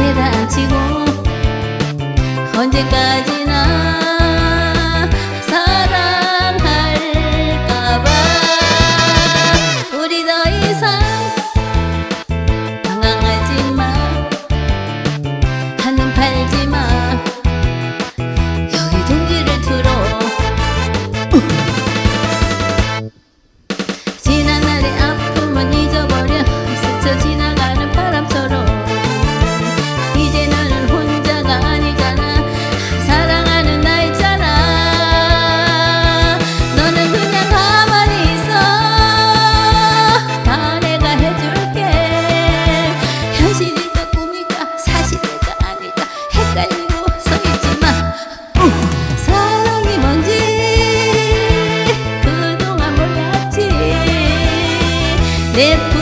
앉히고 언제까지나 Did